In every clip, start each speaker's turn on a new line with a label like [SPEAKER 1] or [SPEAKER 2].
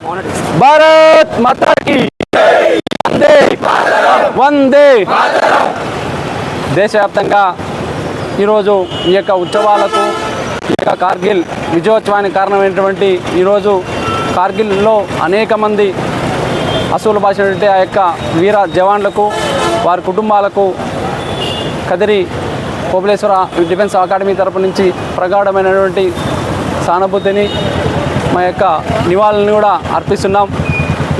[SPEAKER 1] భారత్ మాతాకి వందే వందే దేశవ్యాప్తంగా ఈరోజు ఈ యొక్క ఉత్సవాలకు ఈ యొక్క కార్గిల్ విజయోత్సవానికి కారణమైనటువంటి ఈరోజు కార్గిల్లో అనేక మంది అసూలు బాసినటువంటి ఆ యొక్క వీర జవాన్లకు వారి కుటుంబాలకు కదిరి కోబలేశ్వర డిఫెన్స్ అకాడమీ తరపు నుంచి ప్రగాఢమైనటువంటి సానుభూతిని మా యొక్క నివాళులను కూడా అర్పిస్తున్నాం.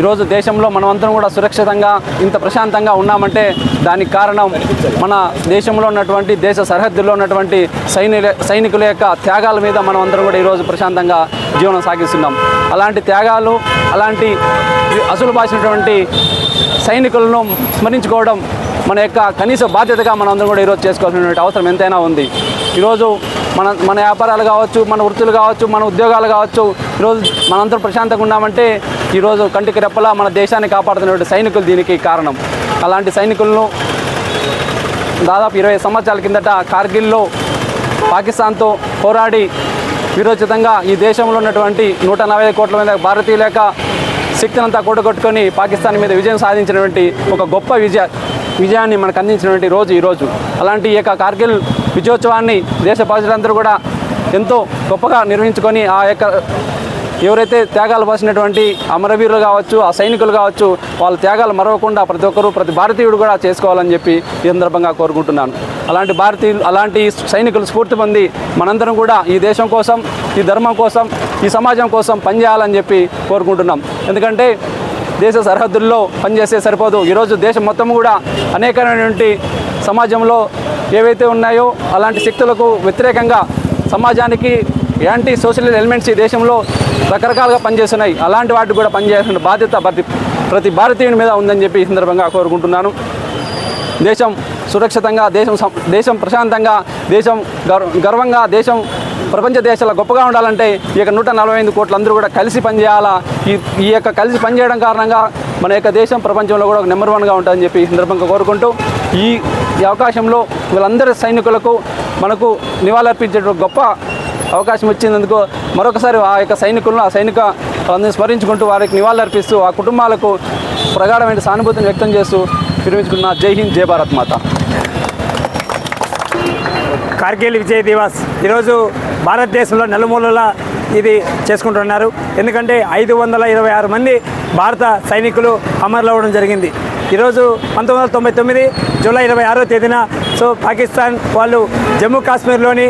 [SPEAKER 1] ఈరోజు దేశంలో మనమందరం కూడా సురక్షితంగా ఇంత ప్రశాంతంగా ఉన్నామంటే దానికి కారణం మన దేశంలో ఉన్నటువంటి దేశ సరిహద్దుల్లో ఉన్నటువంటి సైనిక సైనికుల యొక్క త్యాగాల మీద మనం అందరం కూడా ఈరోజు ప్రశాంతంగా జీవనం సాగిస్తున్నాం. అలాంటి త్యాగాలు అలాంటి అసలు బాసినటువంటి సైనికులను స్మరించుకోవడం మన యొక్క కనీస బాధ్యతగా మనం అందరం కూడా ఈరోజు చేసుకోవాల్సినటువంటి అవసరం ఎంతైనా ఉంది. ఈరోజు మన మన వ్యాపారాలు కావచ్చు మన వృత్తులు కావచ్చు మన ఉద్యోగాలు కావచ్చు ఈరోజు మనందరం ప్రశాంతంగా ఉన్నామంటే ఈరోజు కంటికి రెప్పలా మన దేశాన్ని కాపాడుతున్నటువంటి సైనికులు దీనికి కారణం. అలాంటి సైనికులను దాదాపు ఇరవై సంవత్సరాల కిందట కార్గిల్లో పాకిస్తాన్తో పోరాడి విరోచితంగా ఈ దేశంలో ఉన్నటువంటి నూట నలభై కోట్ల మంది భారతీయుల యొక్క శక్తినంతా కూడగొట్టుకొని పాకిస్తాన్ మీద విజయం సాధించినటువంటి ఒక గొప్ప విజయ విజయాన్ని మనకు అందించినటువంటి రోజు ఈరోజు అలాంటి ఈ యొక్క కార్గిల్ విజయోత్సవాన్ని దేశ ప్రజలందరూ కూడా ఎంతో గొప్పగా నిర్వహించుకొని ఆ యొక్క ఎవరైతే త్యాగాలు పోసినటువంటి అమరవీరులు కావచ్చు ఆ సైనికులు కావచ్చు వాళ్ళ త్యాగాలు మరవకుండా ప్రతి ఒక్కరూ ప్రతి భారతీయుడు కూడా చేసుకోవాలని చెప్పి ఈ సందర్భంగా కోరుకుంటున్నాను. అలాంటి భారతీయులు అలాంటి సైనికులు స్ఫూర్తి పొంది మనందరం కూడా ఈ దేశం కోసం ఈ ధర్మం కోసం ఈ సమాజం కోసం పనిచేయాలని చెప్పి కోరుకుంటున్నాం. ఎందుకంటే దేశ సరిహద్దుల్లో పనిచేస్తే సరిపోదు. ఈరోజు దేశం మొత్తం కూడా అనేకమైనటువంటి సమాజంలో ఏవైతే ఉన్నాయో అలాంటి శక్తులకు వ్యతిరేకంగా సమాజానికి యాంటీ సోషల్ ఎలిమెంట్స్ ఈ దేశంలో రకరకాలుగా పనిచేస్తున్నాయి. అలాంటి వాటికి కూడా పనిచేయాల్సిన బాధ్యత ప్రతి ప్రతి భారతీయుని మీద ఉందని చెప్పి ఈ సందర్భంగా కోరుకుంటున్నాను. దేశం సురక్షితంగా దేశం సం- దేశం ప్రశాంతంగా దేశం గర్వంగా దేశం ప్రపంచ దేశాల గొప్పగా ఉండాలంటే ఈ యొక్క నూట నలభై ఐదు కోట్లు అందరూ కూడా కలిసి పనిచేయాలా? ఈ ఈ యొక్క కలిసి పనిచేయడం కారణంగా మన యొక్క దేశం ప్రపంచంలో కూడా ఒక నెంబర్ వన్గా ఉంటుందని చెప్పి సందర్భంగా కోరుకుంటూ ఈ ఈ అవకాశంలో వీళ్ళందరి సైనికులకు మనకు నివాళులర్పించే గొప్ప అవకాశం వచ్చినందుకు మరొకసారి ఆ యొక్క సైనికులను ఆ సైనిక వాళ్ళని స్మరించుకుంటూ వారికి నివాళులర్పిస్తూ ఆ కుటుంబాలకు ప్రగాఢమైన సానుభూతిని వ్యక్తం చేస్తూ విరమించుకున్న జై హింద్ జై భారత్ మాత.
[SPEAKER 2] కార్గిల్ విజయ్ దివాస్. ఈరోజు భారతదేశంలో నలుమూలల ఇది చేసుకుంటున్నారు. ఎందుకంటే ఐదు వందల ఇరవై ఆరు మంది భారత సైనికులు అమరులవ్వడం జరిగింది. ఈరోజు పంతొమ్మిది వందల తొంభై తొమ్మిది జూలై ఇరవై ఆరో తేదీన సో పాకిస్తాన్ వాళ్ళు జమ్మూ కాశ్మీర్లోని